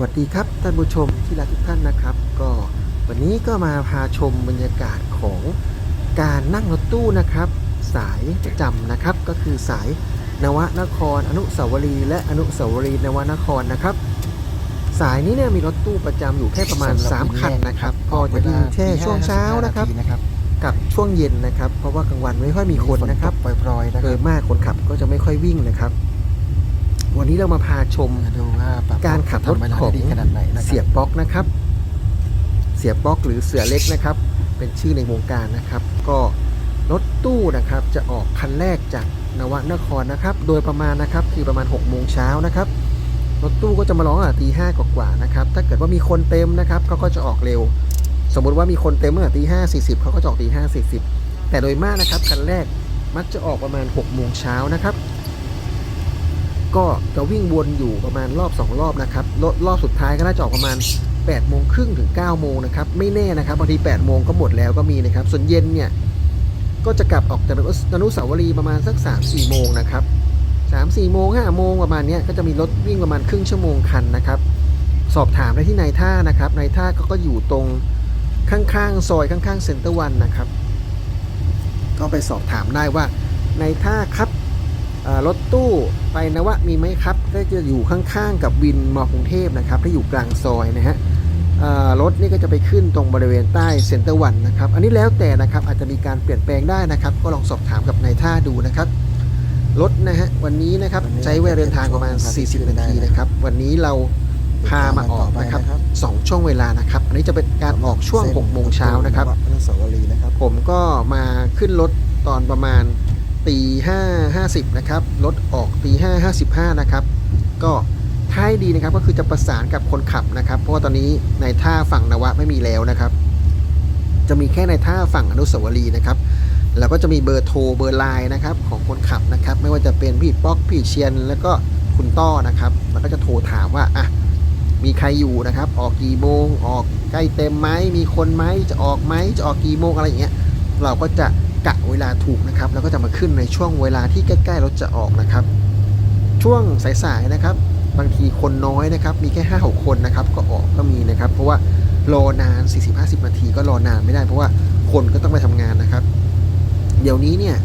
วัสดีครับท่านผู้ชมที่รักทุกท่านนะครับ ก็วันนี้ก็มาพาชมบรรยากาศของการนั่งรถตู้นะครับ สายประจำนะครับก็คือสายนวนคร อนุสาวรีย์และอนุสาวรีย์นวนครนะครับ สายนี้เนี่ยมีรถตู้ประจำอยู่แค่ประมาณ 3 คันนะครับ ก็จะวิ่งแค่ช่วงเช้านะครับนะครับกับช่วงเย็นนะครับ เพราะว่ากลางวันไม่ค่อยมีคนนะครับปล่อยๆนะคโดรับยมากคนขับก็จะไม่ค่อยวิ่งนะครับ วันนี้เรามาพาชมมาดูว่าปบการขับรถทำเวลาของได้ดีขนาดไหนนะครับเสียบล็อกนะครับ เสียบล็อกหรือเสือเล็กนะครับ เป็นชื่อในวงการนะครับ ก็รถตู้นะครับจะออกคันแรกจากนวนครนะครับ โดยประมาณนะครับคือประมาณ6กโมงเช้านะครับรถตู้ก็จะมาร้องอะตีห้ากว่าๆนะครับ ถ้าเกิดว่ามีคนเต็มนะครับเขาก็จะออกเร็ว สมมุติว่ามีคนเต็มเมื่อตีห้าสี่สิบเขาก็จะออกตีห้าสี่สิบแต่โดยมากนะครับคันแรกมักจะออกประมาณ6กโมงเช้านะครับ ก็จะวิ่งวนอยู่ประมาณรอบ 2 รอบนะครับรอบรอบสุดท้ายก็น่าจะออกประมาณ8โมงครึ่งถึง9โมงนะครับไม่แน่นะครับบางที8โมงก็หมดแล้วก็มีนะครับส่วนเย็นเนี่ยก็จะกลับออกจากอนุสาวรีย์ประมาณสัก3 4โมงนะครับ3 4โมง5โมงประมาณนี้ก็จะมีรถวิ่งประมาณครึ่งชั่วโมงคันนะครับ สอบถามได้ที่นายท่านะครับนายท่าก็ก็อยู่ตรงข้างๆซอยข้างๆเซ็นเตอร์วันนะครับ ก็ไปสอบถามได้ว่านายท่าครับ รถตู้ไปนะวะมีไหมครับ ก็จะอยู่ข้างๆกับวินมอกรุงเทพนะครับที่อยู่กลางซอยนะฮะเอ่อรถนี่ก็จะไปขึ้นตรงบริเวณใต้เซ็นเตอร์วันนะครับ อันนี้แล้วแต่นะครับอาจจะมีการเปลี่ยนแปลงได้นะครับ ก็ลองสอบถามกับนายท่าดูนะครับรถนะฮะวันนี้นะครับใช้เวลาเดินทางประมาณ 40 นาทีนะครับ วันนี้เราพามาออกนะครับสองช่วงเวลานะครับ อันนี้จะเป็นการออกช่วง6โมงเช้านะครับอนุสาวรีย์นะครับผมก็มาขึ้นรถตอนประมาณ ตีห้าห้าสิบนะครับรถออกตีห้าห้าสิบห้านะครับก็ท้ายดีนะครับก็คือจะประสานกับคนขับนะครับ เพราะว่าตอนนี้ในท่าฝั่งนวะไม่มีแล้วนะครับ จะมีแค่ในท่าฝั่งอนุสาวรีย์นะครับแล้วก็จะมีเบอร์โทรเบอร์ไลน์นะครับของคนขับนะครับ ไม่ว่าจะเป็นพี่ป๊อกพี่เชียน แล้วก็คุณต้อนะครับแล้วก็จะโทรถามว่าอะมีใครอยู่นะครับ ออกกี่โมง ออกใกล้เต็มไหมมีคนไหมจะออกไหมจะออกกี่โมงอะไรอย่างเงี้ย เราก็จะ กะเวลาถูกนะครับ แล้วก็จะมาขึ้นในช่วงเวลาที่ใกล้ๆรถจะออกนะครับ ช่วงสายๆนะครับ บางทีคนน้อยนะครับ มีแค่5้าหคนนะครับ ก็ออกก็มีนะครับ เพราะว่ารอนาน 40-50 นาทีก็รอนานไม่ได้ เพราะว่าคนก็ต้องไปทำงานนะครับ เดี๋ยวนี้เนี่ย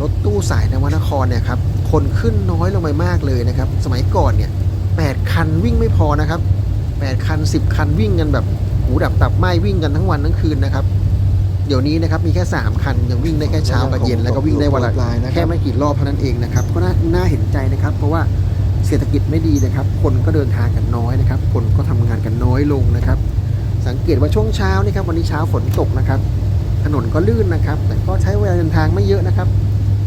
รถตู้สายนวนครเนี่ยครับ คนขึ้นน้อยลงไปมากเลยนะครับ สมัยก่อนเนี่ย8คันวิ่งไม่พอนะครับ8คัน10คันวิ่งกันแบบหูดับตับไหมวิ่งกันทั้งวันทั้งคืนนะครับ เดี๋ยวนี้นะครับมีแค่ 3 คัน ยังวิ่งได้แค่เช้ากับเย็น แล้วก็วิ่งได้วันละลายนะแค่ไม่กี่รอบเท่านั้นเองนะครับก็น่าน่าเห็นใจนะครับ เพราะว่าเศรษฐกิจไม่ดีนะครับ คนก็เดินทางกันน้อยนะครับ คนก็ทำงานกันน้อยลงนะครับ สังเกตว่าช่วงเช้านี่ครับวันนี้เช้าฝนตกนะครับ ถนนก็ลื่นนะครับ แต่ก็ใช้เวลาเดินทางไม่เยอะนะครับ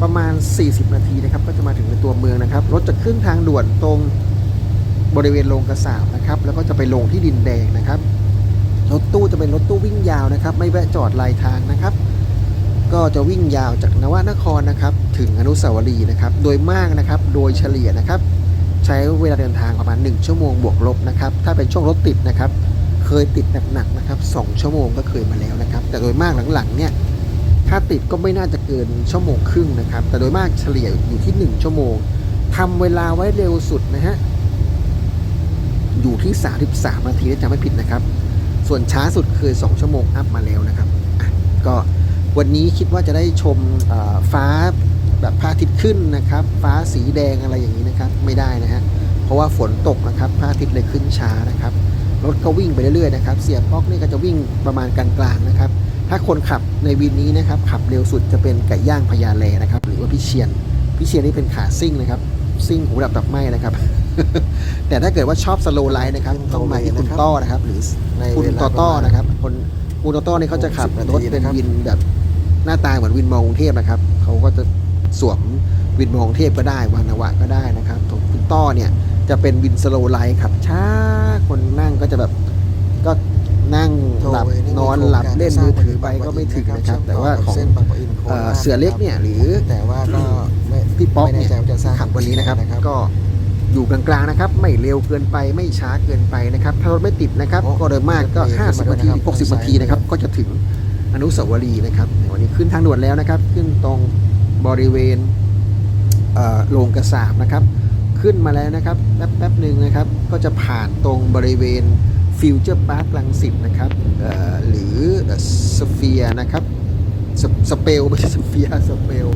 ประมาณ 40 นาทีนะครับ ก็จะมาถึงในตัวเมืองนะครับ รถจะขึ้นทางด่วนตรงบริเวณโรงกระสาบนะครับ แล้วก็จะไปลงที่ดินแดงนะครับ รถตู้จะเป็นรถตู้วิ่งยาวนะครับ ไม่แวะจอดลายทางนะครับ ก็จะวิ่งยาวจากนวนครนะครับ ถึงอนุสาวรีย์นะครับ โดยมากนะครับ โดยเฉลี่ยนะครับ ใช้เวลาเดินทางประมาณ 1 ชั่วโมงบวกลบนะครับ ถ้าเป็นช่วงรถติดนะครับ เคยติดหนักๆนะครับ2ชั่วโมงก็เคยมาแล้วนะครับ แต่โดยมากหลังๆเนี่ยถ้าติดก็ไม่น่าจะเกินชั่วโมงครึ่งนะครับ แต่โดยมากเฉลี่ยอยู่ที่ 1 ชั่วโมงทำเวลาไว้เร็วสุดนะฮะอยู่ที่ 33 นาทีถ้าจำไม่ผิดนะครับ ส่วนช้าสุดคือ 2 ชั่วโมงอัพมาแล้วนะครับก็วันนี้คิดว่าจะได้ชมฟ้าแบบพระอาทิตย์ขึ้นนะครับ ฟ้าสีแดงอะไรอย่างนี้นะครับไม่ได้นะฮะเพราะว่าฝนตกนะครับพระอาทิตย์เลยขึ้นช้านะครับรถก็วิ่งไปเรื่อยๆนะครับเสียบป๊อกนี่ก็จะวิ่งประมาณกลางๆนะครับ ถ้าคนขับในวินนี้นะครับขับเร็วสุดจะเป็นไก่ย่างพญาแลนะครับ หรือว่าพี่เชียนพี่เชียนนี่เป็นขาซิ่งนะครับซิ่งหูดับตับไหมนะครับ แต่ถ้าเกิดว่าชอบสโลไลท์นะครับต้องมาที่คุณต้อนะครับ หรือในคุณเวลาโตโต้นะครับ คนคุณโตโต้นี่เขาจะขับ60รถนาทีเป็นนะครับวินแบบหน้าตาเหมือนวินมอกรุงเทพนะครับเขาก็จะสวมวินมอกรุงเทพก็ได้วานาวะก็ได้นะครับส่วนคุณต้อเนี่ยจะเป็นวินสโลไลท์ขับช้าคนนั่งก็จะแบบก็นั่งหลับนอนหลับเล่นมือถือไปก็ไม่ถึงนะครับ แต่ว่าของเส้นบางปะอินโคเอ่อราชเสือเล็กเนี่ยหรือแต่ว่าก็ไม่พี่ป๊อกไม่แน่เนี่ยใจว่าจะสร้างขับวันนี้นะครับก็ อยู่กลางๆนะครับ ไม่เร็วเกินไปไม่ช้าเกินไปนะครับ ถ้ารถไม่ติดนะครับโอ้ก็โดยมากก็รถเมล์50นาทีขึ้นมาด้วยนะครับ60นาทีนะครับ ก็จะถึงอนุสาวรีย์นะครับวันนี้ขึ้นทางด่วนแล้วนะครับ ขึ้นตรงบริเวณเอ่อโรงกระสาบนะครับ ขึ้นมาแล้วนะครับแป๊บแป๊บหนึ่งนะครับ ก็จะผ่านตรงบริเวณฟิวเจอร์พาร์คลังสิตนะครับเอ่อหรือสเฟียนะครับสสเปลไม่ใช่สเฟียสเปล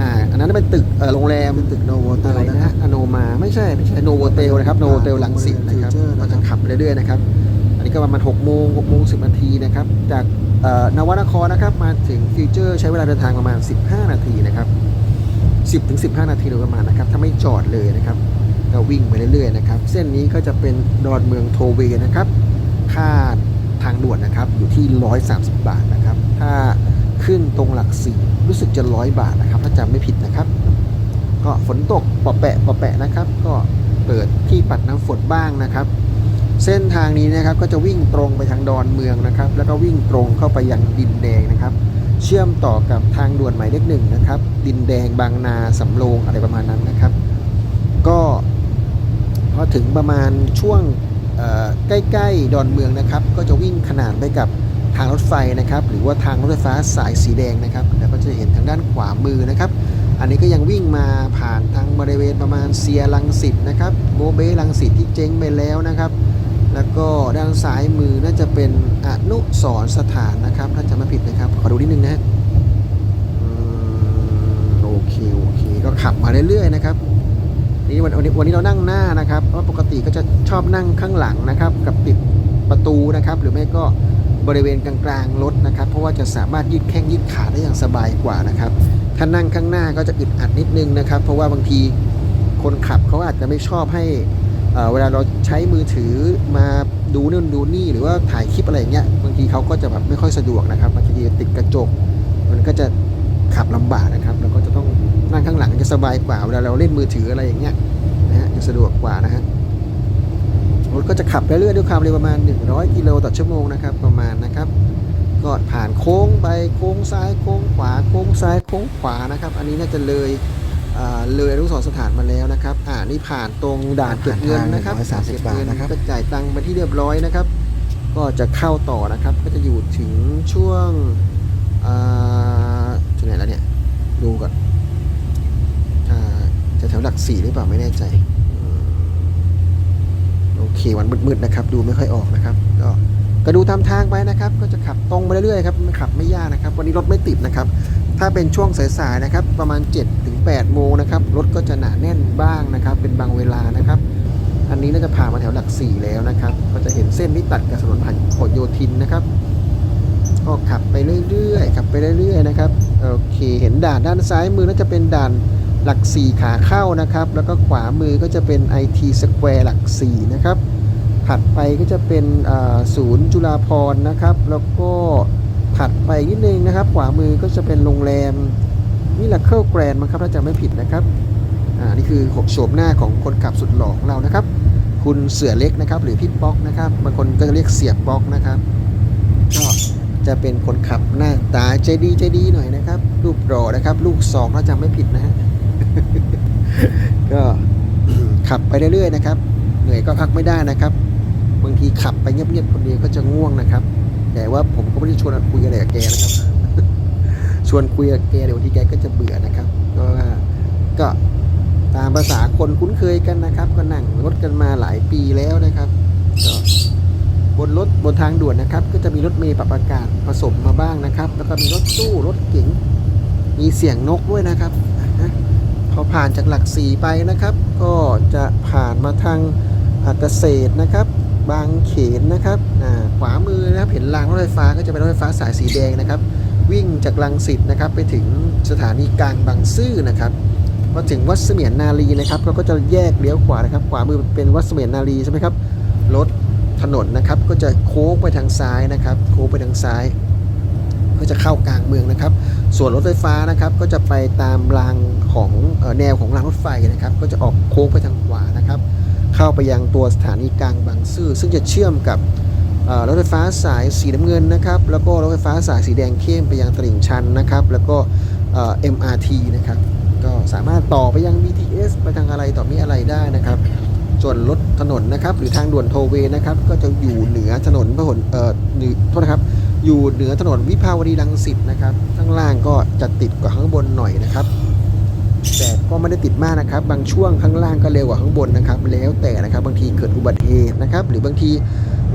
อ่าอันนั้นเป็นตึกเอ่อโรงแรมเป็นตึกโนโวเทอะไรลนะฮะอโนมาไม่ใช่ไม่ใช่โนโวเทลนะครับโนโวเทลลังสิตนะครับ Future ก็นะครับจะขับไปเรื่อยๆนะครับอันนี้ก็ประมาณ6โมง6โมง10นาทีนะครับจากเอ่อนวนครนะครับมาถึงฟิวเจอร์ใช้เวลาเดินทางประมาณ 15 นาทีนะครับ10ถึง15 นาทีโดยประมาณนะครับถ้าไม่จอดเลยนะครับก็วิ่งไปเรื่อยๆนะครับเส้นนี้ก็จะเป็นดอนเมืองโทเวย์นะครับค่าทางด่วนนะครับอยู่ที่ 130 บาทนะครับถ้าขึ้นตรงหลักสี่รู้สึกจะร้อยบาทนะครับ ถ้าจำไม่ผิดนะครับ ก็ฝนตกปอแปะปอแปะนะครับ ก็เปิดที่ปัดน้ำฝนบ้างนะครับ เส้นทางนี้นะครับก็จะวิ่งตรงไปทางดอนเมืองนะครับ แล้วก็วิ่งตรงเข้าไปยังดินแดงนะครับ เชื่อมต่อกับทางด่วนหมายเลขหนึ่งนะครับ ดินแดงบางนาสำโรงอะไรประมาณนั้นนะครับ ก็พอถึงประมาณช่วงใกล้ ๆ ดอนเมืองนะครับ ก็จะวิ่งขนานไปกับ ทางรถไฟนะครับหรือว่าทางรถไฟฟ้าสายสีแดงนะครับแล้วก็จะเห็นทางด้านขวามือนะครับ อันนี้ก็ยังวิ่งมาผ่านทางบริเวณประมาณเซียรังสิตนะครับโบเบ้รังสิตที่เจ๊งไปแล้วนะครับ แล้วก็ด้านซ้ายมือน่าจะเป็นอนุสรณ์สถานนะครับถ้าจะไม่ผิดนะครับขอดูนิดนึงนะอืมโอเคโอเคก็ขับมาเรื่อยๆนะครับนี่วันวันนี้วันนี้เรานั่งหน้านะครับเพราะปกติก็จะชอบนั่งข้างหลังนะครับ กับติดประตูนะครับ หรือไม่ก็ บริเวณกลางๆรถนะครับ เพราะว่าจะสามารถยืดแข้งยืดขาได้อย่างสบายกว่านะครับถ้านั่งข้างหน้าก็จะอึดอัดนิดนึงนะครับ เพราะว่าบางทีคนขับเขาอาจจะไม่ชอบให้เวลาเราใช้มือถือมาดูนู่นดูนี่หรือว่าถ่ายคลิปอะไรเงี้ยบางทีเขาก็จะแบบไม่ค่อยสะดวกนะครับบางทีติดกระจก มันก็จะขับลำบากนะครับเราก็จะต้องนั่งข้างหลังจะสบายกว่าเวลาเราเล่นมือถืออะไรอย่างเงี้ยนะฮะจะสะดวกกว่านะฮะ รถก็จะขับไปเรื่อยๆด้วยความเร็วประมาณ 100 กิโลต่อชั่วโมงนะครับประมาณนะครับ ก็ผ่านโค้งไปโค้งซ้ายโค้งขวาโค้งซ้ายโค้งขวานะครับ อันนี้น่าจะเลยอ่าเลยอนุสรณ์สถานมาแล้วนะครับ อ่านี่ผ่านตรงด่านเก็บเงินนะครับผ่านทาง130เก็บาทนะครับก็จ่ายตังค์ไปที่เรียบร้อยนะครับ ก็จะเข้าต่อนะครับ ก็จะอยู่ถึงช่วงอ่าถึงไหนแล้วเนี่ย ดูก่อนอ่าจะแถวหลักสี่หรือเปล่าไม่แน่ใจอืมโอ เควันมืดๆนะครับ ดูไม่ค่อยออกนะครับ ก็ก็ดูตามทางไปนะครับ ก็จะขับตรงไปเรื่อยๆครับมันขับไม่ยากนะครับ วันนี้รถไม่ติดนะครับ ถ้าเป็นช่วงสายๆนะครับ ประมาณ7ถึง8โมงนะครับรถก็จะหนาแน่นบ้างนะครับ เป็นบางเวลานะครับ อันนี้น่าจะผ่านมาแถวหลักสี่แล้วนะครับ ก็จะเห็นเส้นที่ตัดกับถนนผ่านพหลโยธินนะครับก็ขับไปเรื่อยๆขับไปเรื่อยๆนะครับโอเค เห็นด่านด้านซ้ายมือน่าจะเป็นด่าน หลักสี่ขาเข้านะครับ แล้วก็ขวามือก็จะเป็น IT Square หลักสี่นะครับ ถัดไปก็จะเป็นศูนย์จุฬาภรนะครับ แล้วก็ถัดไปนิดนึงนะครับ ขวามือก็จะเป็นโรงแรมมิลาเคิลแกรนด์มั้งครับถ้าจำไม่ผิดนะครับอ่านี่คือหกโฉมหน้าของคนขับสุดหล่อของเรานะครับ คุณเสือเล็กนะครับ หรือพี่ป๊อกนะครับบางคนก็จะเรียกเสียป๊อกนะครับก็จะเป็นคนขับหน้าตาใจดีใจดีหน่อยนะครับ รูปหล่อนะครับ ลูกสองถ้าจำไม่ผิดนะฮะ ก็ขับไปเรื่อยๆนะครับ เหนื่อยก็พักไม่ได้นะครับ บางทีขับไปเงียบๆคนเดียวก็จะง่วงนะครับ แต่ว่าผมก็ไม่ได้ชวนคุยอะไรกับแกนะครับ ชวนคุยกับแกเดี๋ยวทีแกก็จะเบื่อนะครับ ก็ก็ตามภาษาคนคุ้นเคยกันนะครับ ก็นั่งรถกันมาหลายปีแล้วนะครับก็บนรถบนทางด่วนนะครับ ก็จะมีรถเมล์ปรับอากาศผสมมาบ้างนะครับ แล้วก็มีรถตู้รถเก๋งมีเสียงนกด้วยนะครับ พอผ่านจากหลักสีไปนะครับ ก็จะผ่านมาทางอ่าเกษตรนะครับ บางเขนนะครับขวามือนะครับเห็นรางรถไฟฟ้าก็จะเป็นรถไฟฟ้าสายสีแดงนะครับ วิ่งจากลังสิตนะครับไปถึงสถานีกลางบางซื่อนะครับพอถึงวัดเสมียนนารีนะครับเขาก็จะแยกเลี้ยวขวานะครับ ขวามือเป็นวัดเสมียนนารีใช่ไหมครับรถถนนนะครับก็จะโค้งไปทางซ้ายนะครับ โค้งไปทางซ้าย ก็จะเข้ากลางเมืองนะครับ ส่วนรถไฟฟ้านะครับก็จะไปตามรางของออแนวของรางรถไฟนะครับ ก็จะออกโค้งไปทางขวานะครับ เข้าไปยังตัวสถานีกลางบางซื่อซึ่งจะเชื่อมกับรถไฟฟ้าสายสีน้ำเงินนะครับแล้วก็รถไฟฟ้าสายสีแดงเข้มไปยังตลิ่งชันนะครับ แล้วก็ MRT นะครับก็สามารถต่อไปยัง BTS ไปทางอะไรต่อมีอะไรได้นะครับส่วนรถถนนนะครับ หรือทางด่วนโทเวนะครับ ก็จะอยู่เหนือถนนพหลเอ่อหรือโทษนะครับ อยู่เหนือถนนวิภาวดีรังสิตนะครับ ข้างล่างก็จะติดกว่าข้างบนหน่อยนะครับ แต่ก็ไม่ได้ติดมากนะครับ บางช่วงข้างล่างก็เร็วกว่าข้างบนนะครับ แล้วแต่นะครับบางทีเกิดอุบัติเหตุนะครับ หรือบางที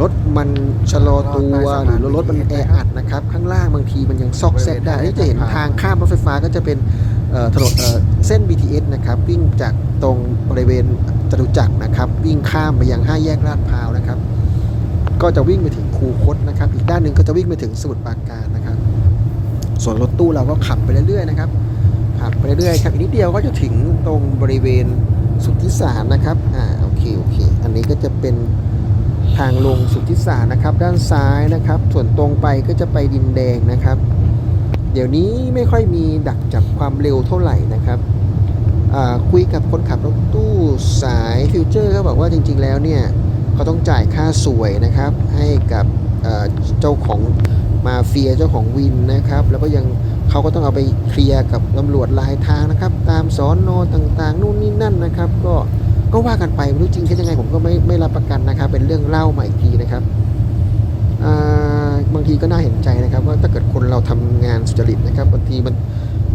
รถมันชะลอตัวหรือรถมันแออัดนะครับ ข้างล่างบางทีมันยังซอกแซกได้นี่จะเห็นทางข้ามรถไฟฟ้าก็จะเป็นถนนเอ่อเส้น BTS นะครับวิ่งจากตรงบริเวณจตุจักรนะครับ วิ่งข้ามไปยังห้าแยกลาดพร้าวนะครับ ก็จะวิ่งไปถึงคูคตนะครับ อีกด้านหนึ่งก็จะวิ่งไปถึงสมุทรปราการนะครับ ส่วนรถตู้เราก็ขับไปเรื่อยๆนะครับ ขับไปเรื่อยๆครับ อีกนิดเดียวก็จะถึงตรงบริเวณสุทธิสารนะครับ อ่า โอเค โอเค อันนี้ก็จะเป็นทางลงสุทธิสารนะครับ ด้านซ้ายนะครับ ส่วนตรงไปก็จะไปดินแดงนะครับ เดี๋ยวนี้ไม่ค่อยมีดักจับความเร็วเท่าไหร่นะครับอ่าคุยกับคนขับรถตู้สายฟิวเจอร์เขาบอกว่าจริง ๆ แล้วเนี่ย เขาต้องจ่ายค่าสวยนะครับ ให้กับเเจ้าของมาเฟียเจ้าของวินนะครับ แล้วก็ยังเขาก็ต้องเอาไปเคลียร์กับตำรวจลายทางนะครับ ตามสอนอต่างๆ นู่นนี่นั่นนะครับ ก็ก็ว่ากันไปไม่รู้จริงแค่ยังไงผมก็ไม่ไม่รับประกันนะครับ เป็นเรื่องเล่ามาอีกทีนะครับบางทีก็น่าเห็นใจนะครับ ว่าถ้าเกิดคนเราทำงานสุจริตนะครับบางทีมัน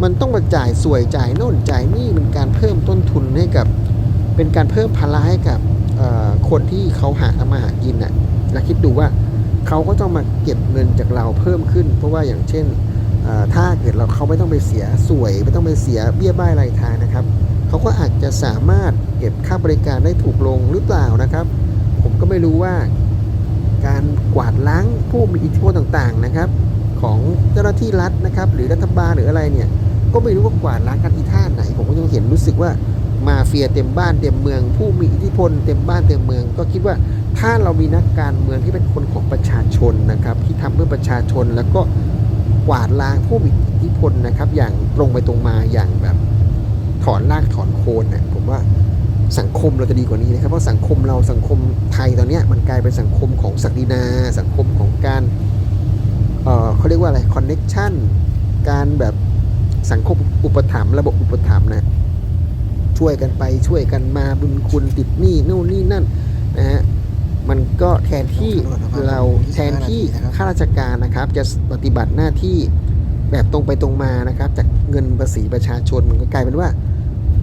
มันต้องมาจ่ายสวยจ่ายโน่นจ่ายนี่เป็นการเพิ่มต้นทุนให้กับ เป็นการเพิ่มภาระให้กับ คนที่เขาหาทำมาหากินน่ะแล้วคิดดูว่าเขาก็ต้องมาเก็บเงินจากเราเพิ่มขึ้น เพราะว่าอย่างเช่นถ้าเกิดเราเขาไม่ต้องไปเสียสวย ไม่ต้องไปเสียเบี้ยบ้ายรายทางนะครับเขาก็อาจจะสามารถเก็บค่าบริการได้ถูกลงหรือเปล่านะครับ ผมก็ไม่รู้ว่าการกวาดล้างผู้มีอิทธิพลต่างๆนะครับ ของเจ้าหน้าที่รัฐนะครับ หรือรัฐบาลหรืออะไรเนี่ยก็ไม่รู้ว่ากวาดล้างกันที่ท่าไหน ผมก็ยังเห็นรู้สึกว่า มาเฟียเต็มบ้านเต็มเมือง ผู้มีอิทธิพลเต็มบ้านเต็มเมือง ก็คิดว่าถ้าเรามีนักการเมืองที่เป็นคนของประชาชนนะครับ ที่ทำเพื่อประชาชนแล้วก็กวาดล้างผู้มีอิทธิพลนะครับ อย่างตรงไปตรงมาอย่างแบบถอนรากถอนโคนเนี่ยผมว่าสังคมเราจะดีกว่านี้นะครับเพราะสังคมเราสังคมไทยตอนนี้มันกลายเป็นสังคมของศักดินา สังคมของการเเขาเรียกว่าอะไรคอนเน็ชันการแบบสังคมอุปถัมภ์ระบบอุปถัมภ์นะ ช่วยกันไปช่วยกันมาบุญคุณติดหนี้นู่นนี่นั่นนะฮะมันก็แทนที่เราแทนที่ข้าราชการนะครับ จะปฏิบัติหน้าที่แบบตรงไปตรงมานะครับ จากเงินภาษีประชาชนมันก็กลายเป็นว่า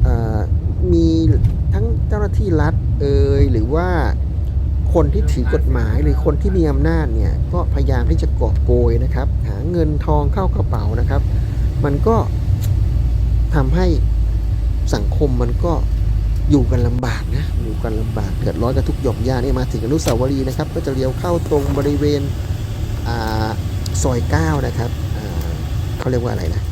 เอ่อมีทั้งเจ้าหน้าที่รัฐเอ่ยหรือว่าคนที่ถือกฎหมายหรือคนที่มีอำนาจเนี่ยก็พยายามที่จะกอบโกยนะครับ หาเงินทองเข้ากระเป๋านะครับ มันก็ทำให้ สังคมมันก็อยู่กันลำบากนะอยู่กันลำบากเดือดร้อนกันทุกหย่อมย่านี่มาถึงอนุสาวรีย์นะครับ ก็จะเลี้ยวเข้าตรงบริเวณอ่าซอยเก้านะครับอ่าเขาเรียกว่าอะไรนะ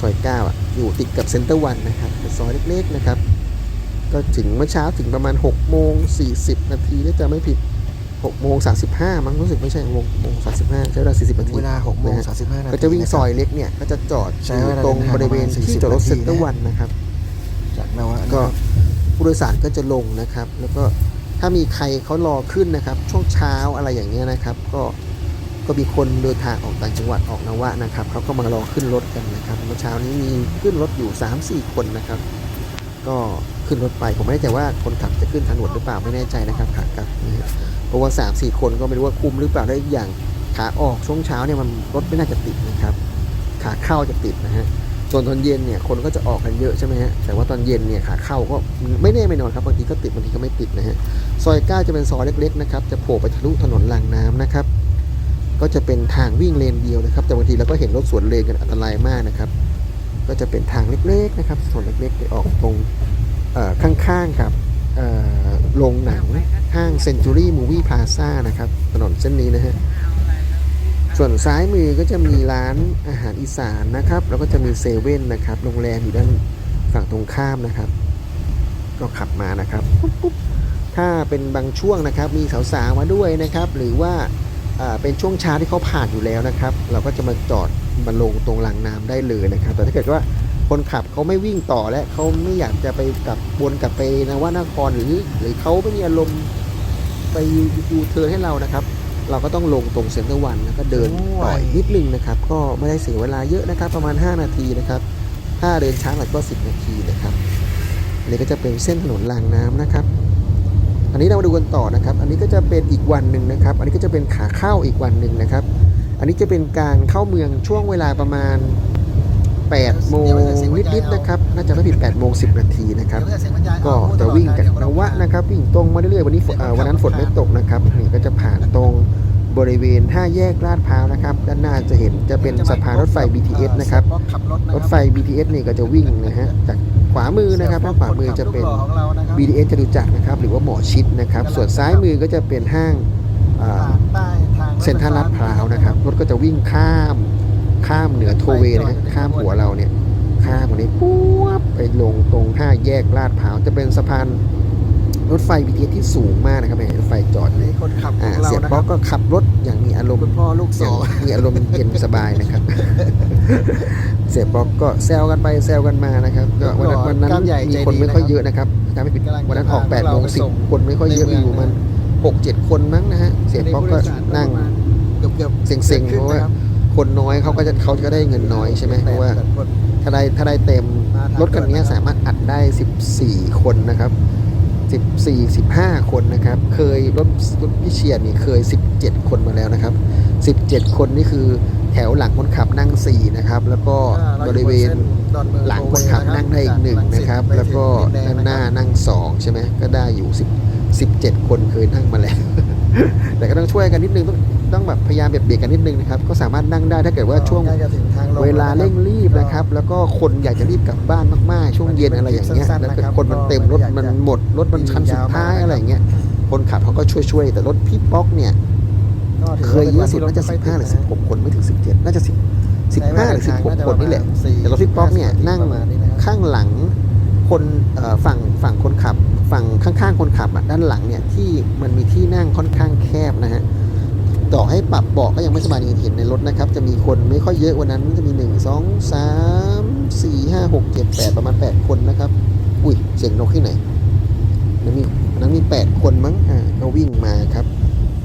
ซอยเก้าอะอยู่ติดกับเซ็นเตอร์วันนะครับเป็นซอยเล็กๆนะครับ ก็ถึงเมื่อเช้าถึงประมาณ6โมง40 นาทีถ้าจะไม่ผิด6โมง35 มั้งรู้สึกไม่ใช่6โมง35 ใช้เวลา 40 นาที เวลา6โมงนะฮะ35นาทีก็จะวิ่งซอยเล็กเนี่ย ก็จะจอดใช้อยู่เวลาตรงเดินทางบริเวณประมาณที่จอดรถ40เซ็นเตอร์นาทีวันนะครับ จากนวะก็ผู้โดยสารก็จะลงนะครับ แล้วก็ถ้ามีใครเขารอขึ้นนะครับ ช่วงเช้าอะไรอย่างเงี้ยนะครับ ก็ก็มีคนเดินทางออกต่างจังหวัดออกนวะนะครับเขาก็มารอขึ้นรถกันนะครับเมื่อเช้านี้มีขึ้นรถอยู่ 3-4 คนนะครับ ก็ขึ้นรถไปผมไม่แน่ใจว่าคนขับจะขึ้นทางด่วนหรือเปล่าไม่แน่ใจนะครับขากลับนะฮะเพราะว่า 3-4 คนก็ไม่รู้ว่าคุมหรือเปล่าได้อีกอย่างขาออกช่วงเช้าเนี่ยมันรถไม่น่าจะติดนะครับ ขาเข้าจะติดนะฮะ ส่วนตอนเย็นเนี่ยคนก็จะออกกันเยอะใช่ไหมฮะแต่ว่าตอนเย็นเนี่ยขาเข้าก็ไม่แน่ไม่นอนครับบางทีก็ติดบางทีก็ไม่ติดนะฮะซอยก้าจะเป็นซอยเล็กๆนะครับจะโผล่ไปทะลุถนนรางน้ำนะครับ ก็จะเป็นทางวิ่งเลนเดียวนะครับ แต่บางทีเราก็เห็นรถสวนเลนกันอันตรายมากนะครับ ก็จะเป็นทางเล็กๆนะครับถนนเล็กๆไปออกตรงข้างๆกับโรงหนังห้างเซนจูรี่มูวี่พลาซ่านะครับถนนเส้นนี้นะฮะ ส่วนซ้ายมือก็จะมีร้านอาหารอีสานนะครับ แล้วก็จะมีเซเว่นนะครับ โรงแรมอยู่ด้านฝั่งตรงข้ามนะครับ ก็ขับมานะครับปุ๊บปุ๊บถ้าเป็นบางช่วงนะครับ มีสาวๆมาด้วยนะครับ หรือว่าอ่าเป็นช่วงเช้าที่เขาผ่านอยู่แล้วนะครับ เราก็จะมาจอดมาลงตรงรางน้ำได้เลยนะครับ แต่ถ้าเกิดว่าคนขับเขาไม่วิ่งต่อและเขาไม่อยากจะไปกลับวนกลับไปนวนครหรือ หรือเขาไม่มีอารมณ์ไปยูเทิร์ให้เรานะครับ เราก็ต้องลงตรงเซ็นเตอร์วันแล้วก็เดินต่อยนิดนึงนะครับ ก็ไม่ได้เสียเวลาเยอะนะครับ ประมาณ 5 นาทีนะครับ ถ้าเดินช้าหน่อยก็ 10 นาทีนะครับอันนี้ก็จะเป็นเส้นถนนรางน้ำนะครับ อันนี้เรามาดูกันต่อนะครับ อันนี้ก็จะเป็นอีกวันหนึ่งนะครับ อันนี้ก็จะเป็นขาเข้าอีกวันหนึ่งนะครับ อันนี้จะเป็นการเข้าเมืองช่วงเวลาประมาณ 8โมงนิดๆนะครับน่าจะไม่ผิด8โมง10 นาทีนะครับ ก็จะวิ่งจากนวะนะครับ วิ่งตรงมาเรื่อยๆวันนี้วันนั้นฝนไม่ตกนะครับนี่ก็จะผ่านตรงบริเวณท่าแยกลาดพร้าวนะครับ ด้านหน้าจะเห็นจะเป็นสะพานรถไฟ BTS นะครับ รถไฟ BTS นี่ก็จะวิ่งนะฮะจากขวามือนะครับด้านขวามือจะเป็น BTS จตุจักรนะครับ หรือว่าหมอชิดนะครับ ส่วนซ้ายมือก็จะเป็นห้างเซ็นทรัลลาดพร้าวนะครับ รถก็จะวิ่งข้าม ข้ามเหนือโทเวย์นะฮะข้ามหัวเราเนี่ย ข้ามตรงนี้ปุ๊บไปลงตรงห้าแยกลาดพร้าวจะเป็นสะพานรถไฟ BTS ที่สูงมากนะครับเห็นรถไฟจอดนี่คนขับขอ่าองเราเสียนะคป๊รัอบกก็ขับรถอย่างมีอารมณ์คุณพ่อลูกสอย่างองมีอารมณ์เย็นสบายนะครับ เสียป๊อกก็แซวกันไปแซวกันมานะครับก็วันนั้นวันนั้นกล้ามใหญ่มีใจคนดีไม่ค่อยนะครับเยอะนะครับถ้าไม่ผิดกำลังวันนั้นจะออกพา8ปดโมงเราไปสิบส่งคนไม่ค่อยเยอะในมีเมืองอยู่มันหกเจ็ดคนมั้งนะฮะเสียป๊อกก็นั่งเกือบเกือบเซ็งๆเพราะว่า คนน้อยเขาก็จะเขาก็ได้เงินน้อยใช่ไหมเพราะว่าถ้าได้ถ้าได้เต็มรถคันนี้สามารถอัดได้ 14 คนนะครับ 14 15 คนนะครับ เคยรถรถพิเชียนนี่เคย 17 คนมาแล้วนะครับ 17 คนนี่คือแถวหลังคนขับนั่ง 4 นะครับ แล้วก็บริเวณหลังคนขับนั่งได้อีกหนึ่งนะครับ แล้วก็ด้านหน้านั่ง 2 ใช่ไหมก็ได้อยู่ 10 17 คนเคยนั่งมาแล้ว แต่ก็ต้องช่วยกันนิดนึงต้อง ต้องแบบพยายามเบียดเบียดกันนิดนึงนะครับ ก็สามารถนั่งได้ถ้าเกิดว่าช่วงใกล้จะถึงทางงเวลาเร่งรีบนะครับ แล้วก็คนอยากจะรีบกลับบ้านมากๆ ช่วงเย็นอะไรอย่างเงี้ยสั้นๆแล้วนะครับคนมันเต็มรถมันหมดรถมันคันสุดท้ายอะไรอย่างเงี้ยคนขับเขาก็ช่วยๆแต่รถพี่ป๊อกเนี่ยก็ถืเคยเยอะสุดน่าจะ 15 หรือ 16 คนไม่ถึง 17 น่าจะ 10 15 หรือ 16 คนนี่แหละ แต่รถพี่ป๊อกเนี่ยนั่งประมาณนี้นะครับข้างหลังคนเอ่อฝั่งฝั่งคนขับ ฝั่งข้างๆ คนขับอะด้านหลังเนี่ยที่มันมีที่นั่งค่อนข้างแคบนะฮะ ต่อให้ปรับเบาะก็ยังไม่สบายเห็นในรถนะครับ จะมีคนไม่ค่อยเยอะวันนั้นจะมี 1 2 3 4 5 6 7 8 ประมาณ 8 คนนะครับ อุ้ยเสียงนกที่ไหนนั้นมีนั้นมี 8 คนมั้งอ่าก็วิ่งมาครับ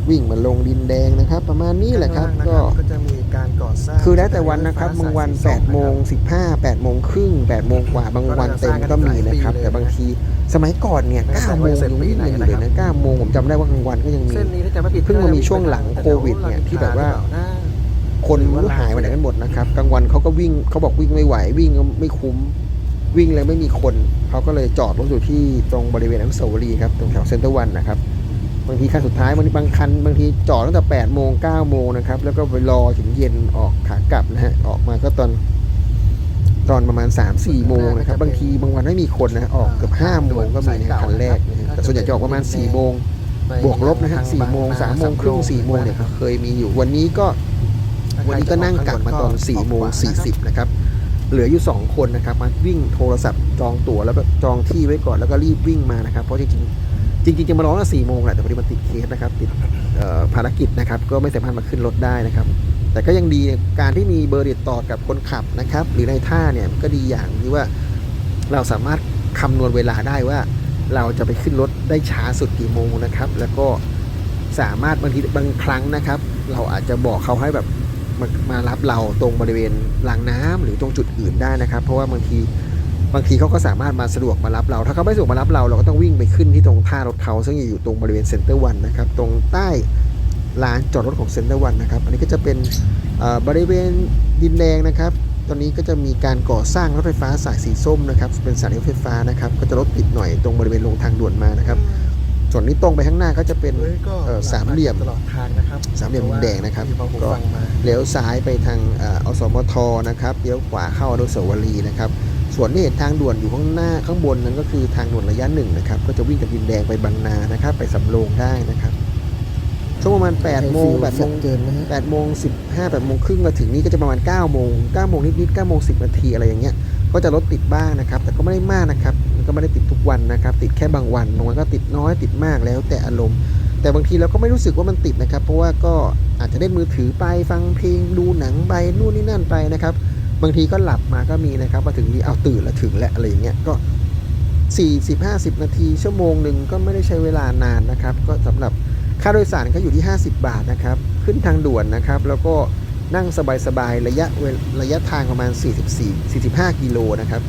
วิ่งมาลงดินแดงนะครับ ประมาณนี้แหละครับก็ก็จะมีการก่อสร้างคือแล้วแต่วันนะครับบางวัน8โมง15 8โมงครึ่ง8โมงกว่าบางวันเต็มก็มีนะครับ แต่บางทีสมัยก่อนเนี่ย9โมงยังวิ่งกันอยู่เลยนะ9โมงผมจำได้ว่ากลางวันก็ยังมีเส้นนี้ถ้าจะไม่ผิดเพิ่งมามีช่วงหลังโควิดเนี่ยที่แบบว่าคนไม่รู้หายไปไหนกันหมดนะครับกลางวันเขาก็วิ่งเขาบอกวิ่งไม่ไหว วิ่งก็ไม่คุ้มวิ่งแล้วไม่มีคน เขาก็เลยจอดรถอยู่ที่ตรงบริเวณอนุสาวรีย์ครับตรงแถวเซ็นเตอร์วันนะครับบางทีคันสุดท้ายบางทีบางคันบางทีจอดตั้งแต่8โมง9โมงนะครับ แล้วก็ไปรอถึงเย็นออกขากลับนะฮะออกมาก็ตอนตอนประมาณ3 4โมงนะครับ บางทีบางวันไม่มีคนนะออกเกือบ5โมงก็มีนะคันแรกนะฮะแต่ส่วนใหญ่จะออกประมาณ4โมงบวกลบนะฮะสี่โมงสามโมงครึ่งสี่โมงเนี่ยเคยมีอยู่วันนี้ก็ วันนี้ก็นั่งกลับมาตอน4ี่โมงสี่สิบนะครับเหลืออยู่2คนนะครับมาวิ่งโทรศัพท์จองตั๋วแล้วก็จองที่ไว้ก่อนแล้วก็รีบวิ่งมานะครับเพราะจริงๆ จริงๆจะมาร้องตั้งสี่โมงแหละแต่พอดีมันติดเคสนะครับติดภารกิจนะครับ ก็ไม่สามารถมาขึ้นรถได้นะครับ แต่ก็ยังดีการที่มีเบอร์ติดต่อกับคนขับนะครับ หรือในท่าเนี่ยก็ดีอย่างที่ว่าเราสามารถคำนวณเวลาได้ว่า เราจะไปขึ้นรถได้ช้าสุดกี่โมงนะครับ แล้วก็สามารถบางทีบางครั้งนะครับ เราอาจจะบอกเขาให้แบบมามารับเราตรงบริเวณรางน้ำหรือตรงจุดอื่นได้นะครับ เพราะว่าบางที บางทีเขาก็สามารถมาสะดวกมารับเรา ถ้าเขาไม่สะดวกมารับเราเราก็ต้องวิ่งไปขึ้นที่ตรงท่ารถเขาซึ่งอยู่ตรงบริเวณเซ็นเตอร์วันนะครับ ตรงใต้ลานจอดรถของเซ็นเตอร์วันนะครับ อันนี้ก็จะเป็นเอ่อบริเวณดินแดงนะครับ ตอนนี้ก็จะมีการก่อสร้างรถไฟฟ้าสายสีส้มนะครับ เป็นสายรถไฟฟ้านะครับ ก็จะรถติดหน่อยตรงบริเวณลงทางด่วนมานะครับ ส่วนนี้ตรงไปข้างหน้าก็จะเป็นเอ่อสามเหลี่ยมตลอดทางนะครับ สามเหลี่ยมดินแดงนะครับที่พอผมก็ฟังมาเลี้ยวซ้ายไปทางเอออสมทนะครับ เลี้ยวขวาเข้าอนุสาวรีย์นะครับ ส่วนที่เห็นทางด่วนอยู่ข้างหน้าข้างบนนั้นก็คือทางด่วนระยะหนึ่งนะครับ ก็จะวิ่งจากดินแดงไปบางนานะครับ ไปสำโรงได้นะครับช่วงประมาณ8โมง8โมงเกินนะฮะ8โมง15 8โมงครึ่งมาถึงนี่ก็จะประมาณ9โมง9โมงนิดๆ9โมง10นาทีอะไรอย่างเงี้ยก็จะรถติดบ้างนะครับ แต่ก็ไม่ได้มากนะครับ มันก็ไม่ได้ติดทุกวันนะครับ ติดแค่บางวันบางวันก็ติดน้อยติดมากแล้วแต่อารมณ์ แต่บางทีเราก็ไม่รู้สึกว่ามันติดนะครับ เพราะว่าก็อาจจะเล่นมือถือไปฟังเพลงดูหนังไปนู่นนี่นั่นไปนะครับ บางทีก็หลับมาก็มีนะครับมาถึงนี่เอาตื่นแล้วถึงแล้วอะไรอย่างเงี้ยก็40 50 นาที ชั่วโมงหนึ่งก็ไม่ได้ใช้เวลานานนะครับ ก็สำหรับค่าโดยสารก็อยู่ที่ 50 บาทนะครับ ขึ้นทางด่วนนะครับ แล้วก็นั่งสบายๆระยะระยะทางประมาณ 44 45 กิโลนะครับ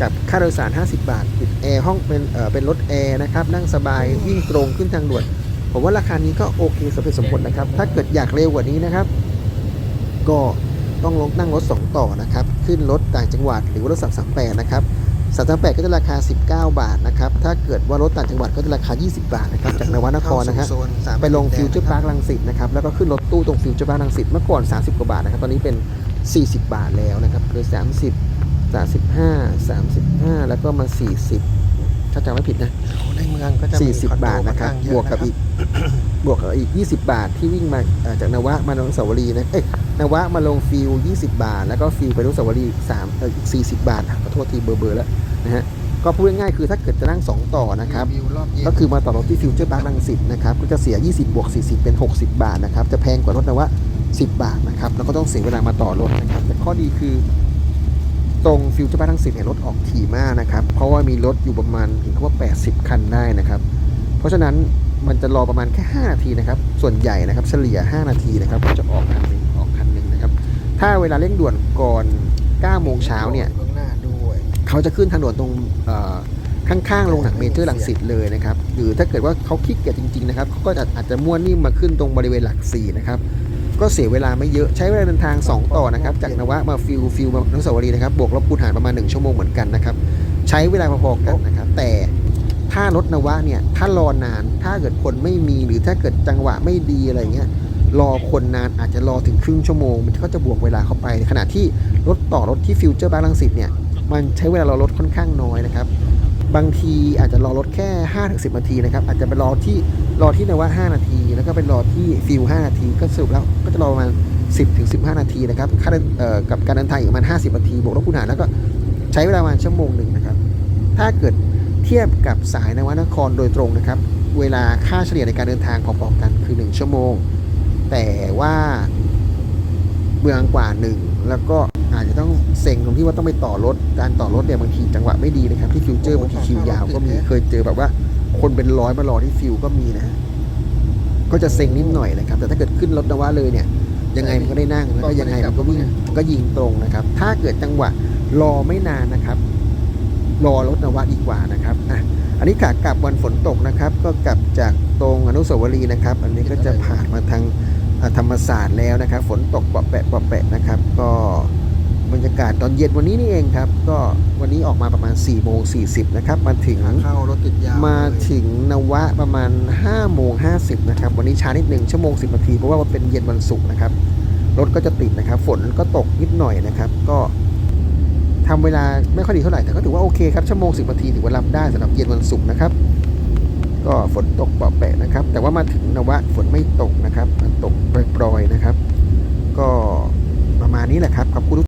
กับค่าโดยสาร 50 บาทติดแอร์ห้องเป็นเอ่อเป็นรถแอร์นะครับ นั่งสบายวิ่งตรงขึ้นทางด่วน ผมว่าราคานี้ก็โอเคสมเหตุสมผลนะครับ ถ้าเกิดอยากเร็วกว่านี้นะครับ ก็ ต้องลงนั่งรถ 2 ต่อนะครับ ขึ้นรถต่างจังหวัดหรือว่ารถ338นะครับ338ก็จะราคา 19 บาทนะครับ ถ้าเกิดว่ารถต่างจังหวัดก็จะราคา 20 บาทนะครับ จากนวนครนะฮะเข้าสู่โซนสามไปลงแดฟิวเจอร์พาร์คลังสิตนะครับ แล้วก็ขึ้นรถตู้ตรงฟิวเจอร์พาร์คลังสิตเมื่อก่อน 30 กว่าบาทนะครับ ตอนนี้เป็น 40 บาทแล้วนะครับคือ30 35 35 แล้วก็มา 40 ถ้าจำไม่ผิดนะในเมืองก็จะมี40คอนโดบาทนะครับค่อนข้างเยอะบวกกับอีก บวกกับอีก 20 บาทที่วิ่งมาเอ่อจากนวะมาลงสาวรีย์นะ เอ้ยนวะมาลงฟิว 20 บาท แล้วก็ฟิวไปลงสาวรีย์อีก3เอ่ออีก 40 บาทอะขอโทษทีเบอร์เบอร์แล้วนะฮะ ก็พูดง่ายๆคือถ้าเกิดจะนั่ง 2 ต่อนะครับวิวรอบเย็นก็คือมาต่อรถที่ฟิวเจอร์พาร์คลังสิตนะครับ ก็จะเสีย 20 บวก 40 เป็น 60 บาทนะครับ จะแพงกว่ารถนวะ 10 บาทนะครับ แล้วก็ต้องเสียเวลามาต่อรถนะครับ แต่ข้อดีคือ ตรงฟิวเจอร์พาร์คลังสิตเนี่ยรถออกถี่มากนะครับ เพราะว่ามีรถอยู่ประมาณถึงว่า 80 คันได้นะครับ เพราะฉะนั้นมันจะรอประมาณแค่ 5 นาทีนะครับ ส่วนใหญ่นะครับเฉลี่ย 5 นาทีนะครับก็จะออกคันหนึ่งออกคันหนึ่งนะครับ ถ้าเวลาเร่งด่วนก่อน9โมงเช้าเนี่ยเบื้องหน้าด้วยเขาจะขึ้นทางด่วนตรงเอ่อข้างๆโรงหนังเมเจอร์หลักสิตเลยนะครับ หรือถ้าเกิดว่าเขาขี้เกียจจริงๆนะครับเขาก็จะอาจจะม้วนนิ่มมาขึ้นตรงบริเวณหลักสี่นะครับ ก็เสียเวลาไม่เยอะใช้เวลาเดินทาง 2 ต่อนะครับ จากนวะมาฟิลฟิลมาอนุสาวรีย์นะครับบวกลบคูณหารประมาณ 1 ชั่วโมงเหมือนกันนะครับ ใช้เวลาพอๆกันนะครับ แต่ถ้ารถนวะเนี่ยถ้ารอนานถ้าเกิดคนไม่มีหรือถ้าเกิดจังหวะไม่ดีอะไรเงี้ยรอคนนานอาจจะรอถึงครึ่งชั่วโมง มันก็จะบวกเวลาเข้าไปขณะที่รถต่อรถที่ฟิวเจอร์บางลังสิตเนี่ยมันใช้เวลารอรถค่อนข้างน้อยนะครับ บางทีอาจจะรอรถแค่5ถึง10นาทีนะครับ อาจจะไปรอที่รอที่นวะ5นาที แล้วก็ไปรอที่ฟิว5นาที ก็สรุปแล้วก็จะรอประมาณ 10ถึง15 นาทีนะครับค่าเดินเอ่อกับการเดินทางอีกประมาณ 50 นาที บวกลบคูณหารแล้วก็ใช้เวลาประมาณชั่วโมงหนึ่งนะครับ ถ้าเกิดเทียบกับสายนวนครโดยตรงนะครับ เวลาค่าเฉลี่ยในการเดินทางพอๆกันคือ 1 ชั่วโมง แต่ว่าเมืองกว่าหนึ่งแล้วก็ อาจจะต้องเซ็งตรงที่ว่าต้องไปต่อรถ การต่อรถเนี่ยบางทีจังหวะไม่ดีนะครับ ที่ฟิวเจอร์บางทีคิวยาวก็มีเคยเจอแบบว่า คนเป็นร้อยมารอที่ฟิวก็มีนะฮะก็จะเซ็งนิดหน่อยนะครับ แต่ถ้าเกิดขึ้นรถนวะเลยเนี่ย ยังไงมันก็ได้นั่งแล้วก็ยังไงมันก็วิ่งมันก็ยิงตรงนะครับ ถ้าเกิดจังหวะรอไม่นานนะครับ รอรถนวะดีกว่านะครับอะอันนี้ขากลับวันฝนตกนะครับ ก็กลับจากตรงอนุสาวรีย์นะครับ อันนี้ก็จะผ่านมาทางอ่าธรรมศาสตร์แล้วนะครับ ฝนตกเปาะแปะเปาะแปะนะครับ ก็ บรรยากาศตอนเย็นวันนี้นี่เองครับ ก็วันนี้ออกมาประมาณ4ี่โมงสีนะครับ มาถึงเข้ารถติดยาวมาเลยถึงนวะประมาณ5โมง50นะครับ วันนี้ช้านิดหนึ่งชั่วโมง 10นาทีเพราะว่ามันเป็นเย็นวันศุกร์นะครับ รถก็จะติดนะครับ ฝนก็ตกนิดหน่อยนะครับ ก็ทำเวลาไม่ค่อยดีเท่าไหร่แต่ก็ถือว่าโอเคครับชั่วโมง10นาทีถือว่ารับได้สำหรับเย็นวันศุกร์นะครับ ก็ฝนตกเปราะแปะนะครับ แต่ว่ามาถึงนวะฝนไม่ตกนะครับมันตกปล่อยๆนะครับ ก็ประมาณนี้แหละครับขอบคุณทุก